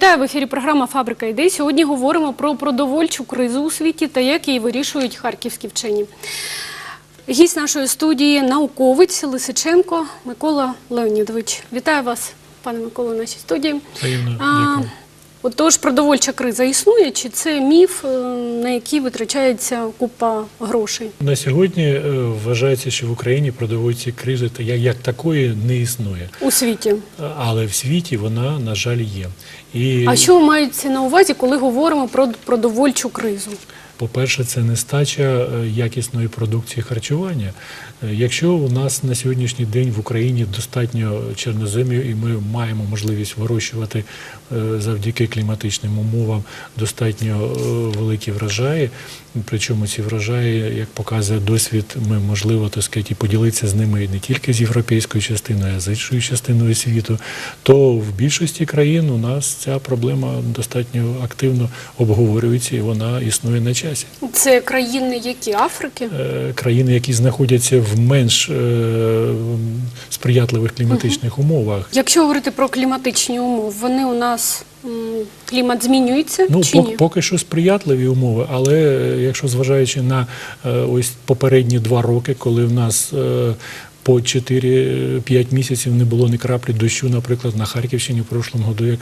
Вітаю в ефірі. Програма Фабрика ідей. Сьогодні говоримо про продовольчу кризу у світі та як її вирішують харківські вчені. Гість нашої студії науковець Лисиченко Микола Леонідович. Вітаю вас, пане Микола, в нашій студії. Взаємно, дякую. Отож, продовольча криза існує, чи це міф, е, на який витрачається купа грошей? На сьогодні е, вважається, що в Україні продовольчі кризи як такої не існує, У світі. але в світі вона, на жаль, є. І, А що мається на увазі, коли говоримо про продовольчу кризу? По-перше, це нестача е, якісної продукції харчування. Е, Якщо у нас на сьогоднішній день в Україні достатньо чорноземів, і ми маємо можливість вирощувати е, завдяки кліматичним умовам достатньо великі врожаї, причому ці врожаї, як показує досвід, ми можливо так сказати, поділитися з ними не тільки з європейською частиною, а з іншою частиною світу, то в більшості країн у нас ця проблема достатньо активно обговорюється і вона існує на часі. Це країни які? Африки? Е, Країни, які знаходяться в менш е, сприятливих кліматичних умовах. Якщо говорити про кліматичні умови, вони у нас клімат змінюється Ну, чи ні? поки що сприятливі умови, але е, якщо зважаючи на ось попередні два роки, коли в нас по 4-5 місяців не було ні краплі дощу, наприклад, на Харківщині в прошлому году, як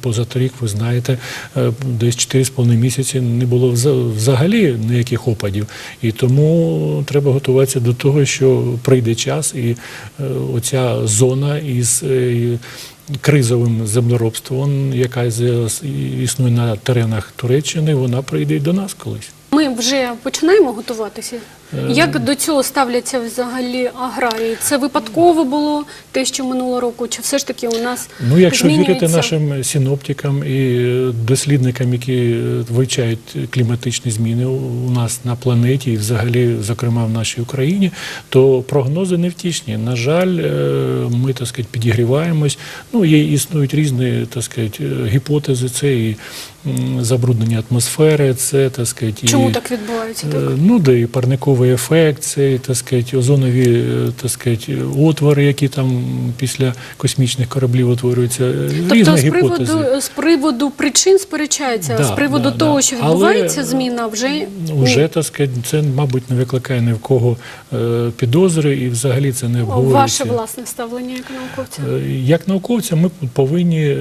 позаторік, ви знаєте, е, десь 4,5 місяці не було вза- взагалі ніяких опадів. І тому треба готуватися до того, що прийде час, і е, оця зона із е, кризовим землеробством, яка існує на теренах Туреччини, вона прийде і до нас колись. Ми вже починаємо готуватися. Е, Як до цього ставляться взагалі аграрії? Це випадково було те, що минулого року, чи все ж таки у нас Ну, якщо вірити нашим синоптикам і дослідникам, які е, вивчають кліматичні зміни у нас на планеті, і взагалі, зокрема, в нашій Україні, то прогнози невтішні. На жаль, е, ми так сказати, підігріваємось. Ну, є існують різні так сказати, гіпотези. Це і забруднення атмосфери, це так сказати, і Чому так відбувається? Так? Ну, де і парниковий ефект, це так сказати, озонові е, так сказати, отвори, які там після космічних кораблів утворюються. е, Різні Тобто з гіпотези. приводу, з приводу причин сперечаються, Да, з приводу да, того, да. що Але, відбувається зміна, вже Уже, так сказати, це, мабуть, не викликає ні в кого е, підозри, і взагалі це не ваше власне ставлення як науковця. Як науковця, ми повинні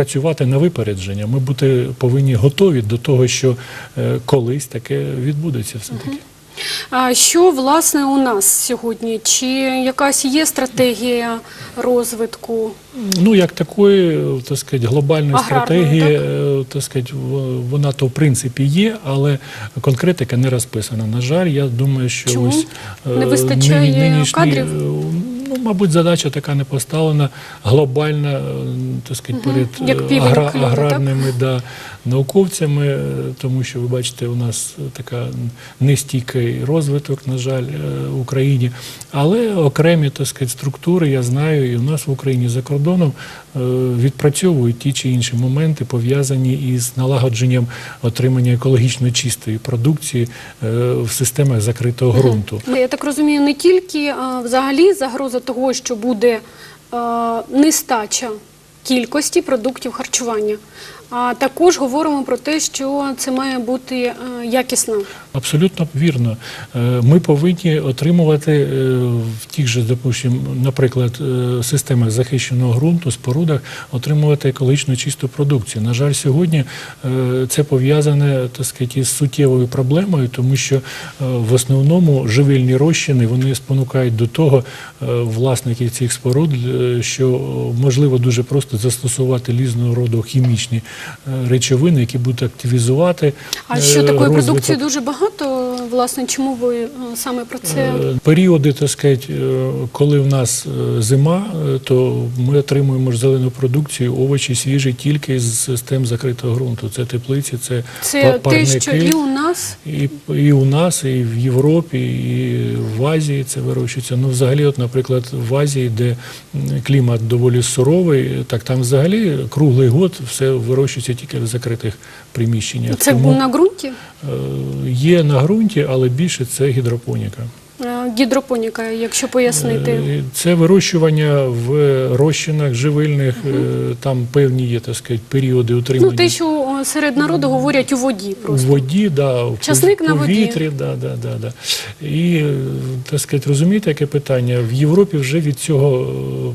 працювати на випередження. Ми бути повинні готові до того, що е, колись таке відбудеться все таки. А що власне у нас сьогодні? Чи якась є стратегія розвитку? Ну, як такої, так сказати, глобальної Аграрної, стратегії, е, так сказати, вона то в принципі є, але конкретика не розписана. На жаль, я думаю, що Чому? ось е, Не вистачає нині- кадрів? Ну, мабуть, задача така не поставлена. Глобальна, е, так сказати, перед Як е, півень агра- аграрними да, науковцями, е, тому що ви бачите, у нас така нестійкий розвиток, на жаль, е, в Україні. Але окремі так сказати, структури, я знаю, і у нас в Україні за кордоном е, відпрацьовують ті чи інші моменти, пов'язані із налагодженням отримання екологічно чистої продукції в системах закритого ґрунту. Я так розумію, не тільки а, взагалі загроза того, що буде а, нестача кількості продуктів харчування, а також говоримо про те, що це має бути якісно. Абсолютно вірно. Е, Ми повинні отримувати е, в тих же, допустим, наприклад, е, системах захищеного ґрунту, спорудах, отримувати екологічно чисту продукцію. На жаль, сьогодні це пов'язане так сказати, із суттєвою проблемою, тому що в основному живильні розчини вони спонукають до того власників цих споруд, що можливо дуже просто застосувати різного роду хімічні речовини, які будуть активізувати. А що такої продукції дуже багато? Власне, чому ви е, саме про це? Е, Періоди, так сказати, е, коли в нас зима, то ми отримуємо ж зелену продукцію, овочі свіжі тільки з систем закритого ґрунту. Це теплиці, це, Це па- те, що і у нас І, і у нас, і в Європі, і в Азії це вирощується. Ну, взагалі, от, наприклад, в Азії, де клімат доволі суровий, так там взагалі круглий год все вирощується тільки в закритих приміщеннях. це Тому на ґрунті. е, є на ґрунті, але більше це гідропоніка. Гідропоніка, якщо пояснити? Е, Це вирощування в розчинах живильних, е, там певні є, так сказати, періоди утримання. Ну, те, що серед народу говорять у воді просто. воді, да, в Часник на воді. повітрі, да, да, да, да. І, е, так сказати, розумієте, яке питання? В Європі вже від цього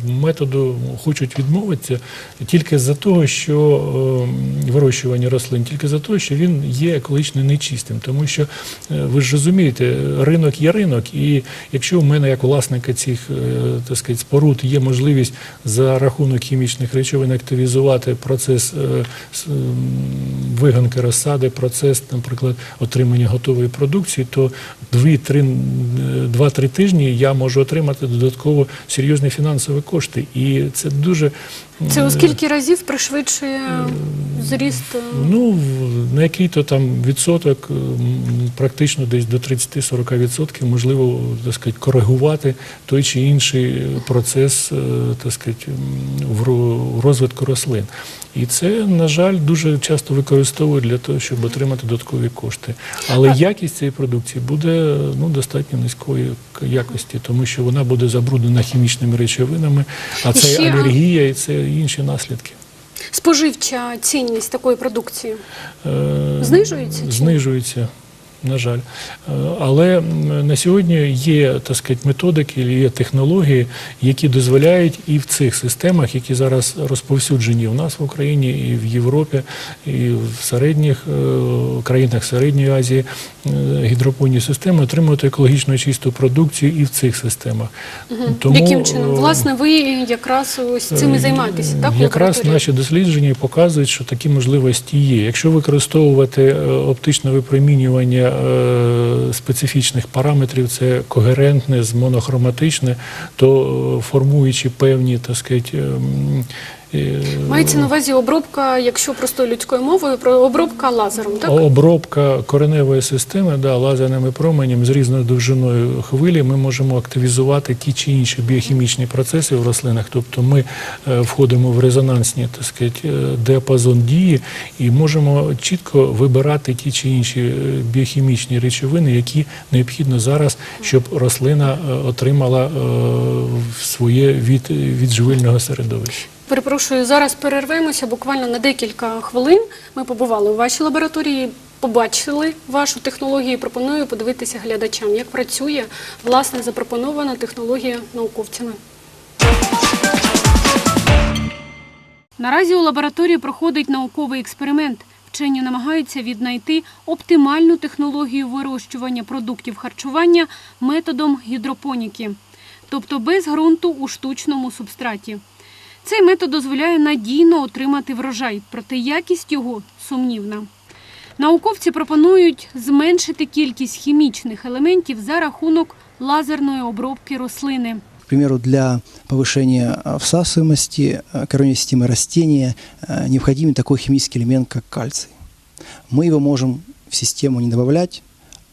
е, методу хочуть відмовитися тільки за того, що е, вирощування рослин, тільки за того, що він є екологічно нечистим. Тому що ви ж розумієте, ринок є ринок, і якщо у мене як власника цих так сказати, споруд є можливість за рахунок хімічних речовин активізувати процес виганки розсади, процес, наприклад, отримання готової продукції, то 2-3 тижні я можу отримати додатково серйозні фінансові кошти. І це дуже Це е, у скільки разів пришвидшує зріст? е, Ну, на який-то там відсоток, практично десь до 30-40% можливо, так сказати, коригувати той чи інший процес, е, так сказати, в розвитку рослин. І це, на жаль, дуже часто використовують для того, щоб отримати додаткові кошти. Але якість цієї продукції буде ну, достатньо низької якості, тому що вона буде забруднена хімічними речовинами, а І це ще- алергія і це інші наслідки. Споживча цінність такої продукції. Е, Знижується? Знижується, на жаль. Е, Але на сьогодні є так сказати, методики, є технології, які дозволяють і в цих системах, які зараз розповсюджені в нас в Україні, і в Європі, і в середніх е, країнах Середньої Азії, е, гідропонні системи отримувати екологічно чисту продукцію і в цих системах. Яким чином? Власне, ви якраз ось цим і займаєтеся, так? Якраз наші дослідження показують, що такі можливості є. Якщо використовувати оптичне випромінювання специфічних параметрів, це когерентне з монохроматичне, то е, формуючи певні, так сказати, ем, е, Мається на увазі обробка, якщо простою людською мовою, обробка лазером, так? Обробка кореневої системи да, лазерними променями з різною довжиною хвилі ми можемо активізувати ті чи інші біохімічні процеси в рослинах. Тобто ми е, входимо в резонансні так сказати, е, діапазон дії і можемо чітко вибирати ті чи інші е, біохімічні речовини, які необхідно зараз, щоб рослина отримала своє від, від живильного середовища. Перепрошую, зараз перервемося буквально на декілька хвилин. Ми побували у вашій лабораторії, побачили вашу технологію. і Пропоную подивитися глядачам, як працює власне запропонована технологія науковцями. Наразі у лабораторії проходить науковий експеримент. Вчені намагаються віднайти оптимальну технологію вирощування продуктів харчування методом гідропоніки, тобто без ґрунту у штучному субстраті. Цей метод дозволяє надійно отримати врожай, проте якість його сумнівна. Науковці пропонують зменшити кількість хімічних елементів за рахунок лазерної обробки рослини. К примеру, для повышения а, всасываемости а, корневой системы растения а, необходим такой химический элемент, как кальций. Мы его можем в систему не добавлять,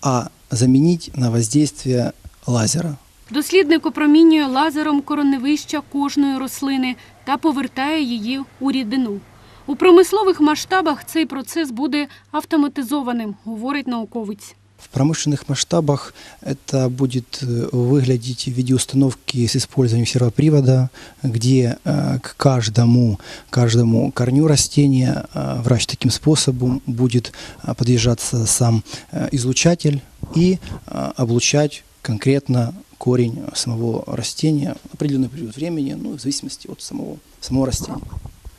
а заменить на воздействие лазера. Дослідник опромінює лазером короневища кожної рослини та повертає її у рідину. У промислових масштабах цей процес буде автоматизованим, говорить науковець. В промышленных масштабах это будет э, выглядеть в виде установки с использованием сервопривода, где э, к каждому, каждому корню растения э, врач таким способом будет э, подъезжаться сам э, излучатель и э, облучать конкретно корень самого растения в определенный период времени, ну, в зависимости от самого, самого растения.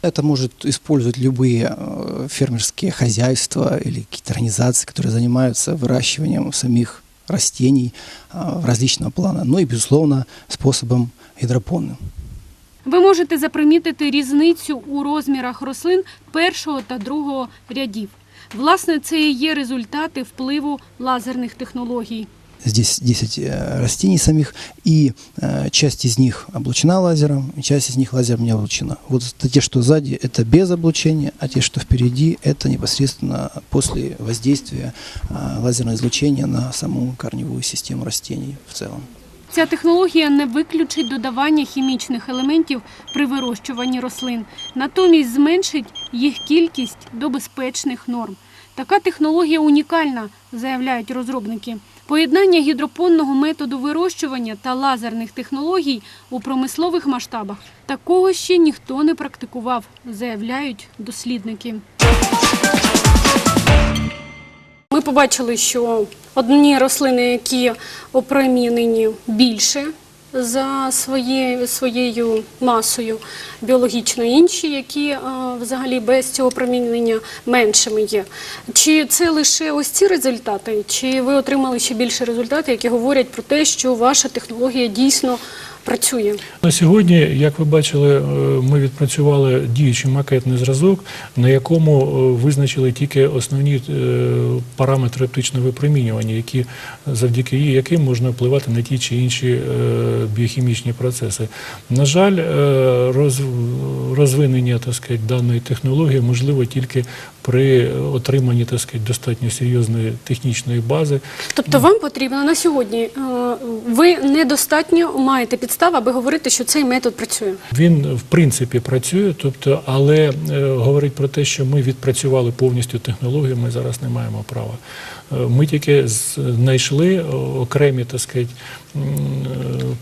Это может использовать любые э, фермерские хозяйства или какие-то организации, которые занимаются выращиванием самих растений э, в различного плана, ну и, безусловно, способом гидропонным. Ви можете запримітити різницю у розмірах рослин першого та другого рядів. Власне, це і є результати впливу лазерних технологій. Здесь 10 э, растений самих, и э, часть из них облучена лазером, и часть из них лазером не облучена. Вот это те, что сзади, это без облучения, а те, что впереди, это непосредственно после воздействия э, лазерного излучения на саму корневую систему растений в целом. Ця технологія не виключить додавання хімічних елементів при вирощуванні рослин, натомість зменшить їх кількість до безпечних норм. Така технологія унікальна, заявляють розробники. Поєднання гідропонного методу вирощування та лазерних технологій у промислових масштабах такого ще ніхто не практикував, заявляють дослідники. Ми побачили, що одні рослини, які опромінені більше за своє, своєю масою біологічно, інші, які а, взагалі без цього промінення меншими є. Чи це лише ось ці результати, чи ви отримали ще більше результатів, які говорять про те, що ваша технологія дійсно працює? На сьогодні, як ви бачили, е, ми відпрацювали діючий макетний зразок, на якому е, визначили тільки основні е, параметри оптичного випромінювання, які завдяки яким можна впливати на ті чи інші біохімічні процеси. На жаль, роз- розвинення так сказати, даної технології можливо тільки при отриманні так сказати, достатньо серйозної технічної бази. Тобто вам потрібно на сьогодні, е, ви недостатньо маєте підстав, аби говорити, що цей метод працює. Він в принципі працює, тобто, але е, говорить про те, що ми відпрацювали повністю технологію, ми зараз не маємо права. Е, Ми тільки знайшли окремі так сказати,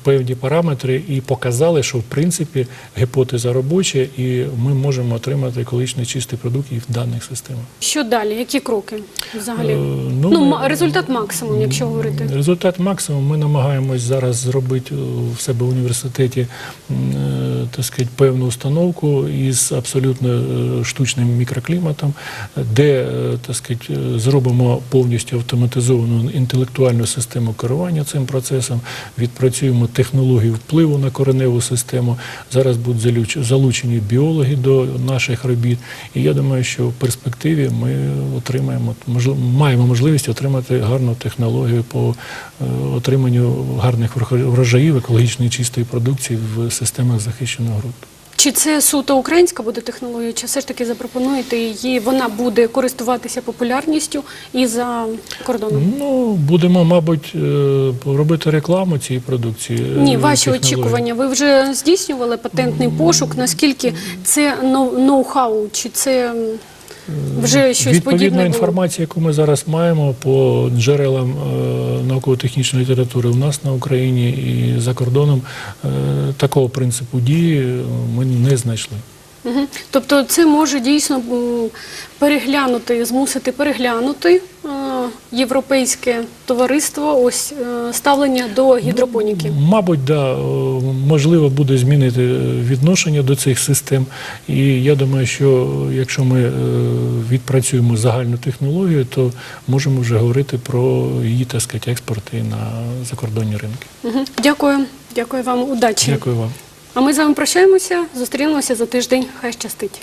певні параметри і показали, що в принципі гіпотеза робоча, і ми можемо отримати екологічно чистий продукт і в даних системах. Що далі? Які кроки взагалі? Ну, ну, ми- результат максимум, якщо говорити. Результат максимум. Ми намагаємось зараз зробити е, в себе в університеті е, так сказати, певну установку із абсолютно е, штучним мікрокліматом, де е, так сказати, е, зробимо повністю автоматизовану інтелектуальну систему керування цим процесом, відпрацюємо технологію впливу на кореневу систему. Зараз будуть залучені біологи до наших робіт. І я думаю, що в перспективі ми отримаємо маємо можливість отримати гарну технологію по отриманню гарних врожаїв екологічної чистої продукції в системах захищеного групу. Чи це суто українська буде технологія, чи все ж таки запропонуєте її, вона буде користуватися популярністю і за кордоном? Ну будемо, мабуть, е, робити рекламу цієї продукції. е, Ні, ваші технології. очікування. Ви вже здійснювали патентний пошук. Наскільки це ноу- ноу-хау, чи це вже щось Відповідна інформація, яку ми зараз маємо по джерелам е, науково-технічної літератури у нас на Україні і за кордоном, е, такого принципу дії е, ми не знайшли. Угу. Тобто це може дійсно переглянути, змусити переглянути європейське товариство ось е, ставлення до гідропоніки. Мабуть, да, е, можливо буде змінити е, відношення до цих систем. І я думаю, що якщо ми відпрацюємо загальну технологію, то можемо вже говорити про її так сказати, експорт і на закордонні ринки. Мгм. Дякую, дякую вам, удачі. Дякую вам. А ми з вами прощаємося, зустрінемося за тиждень. Хай щастить.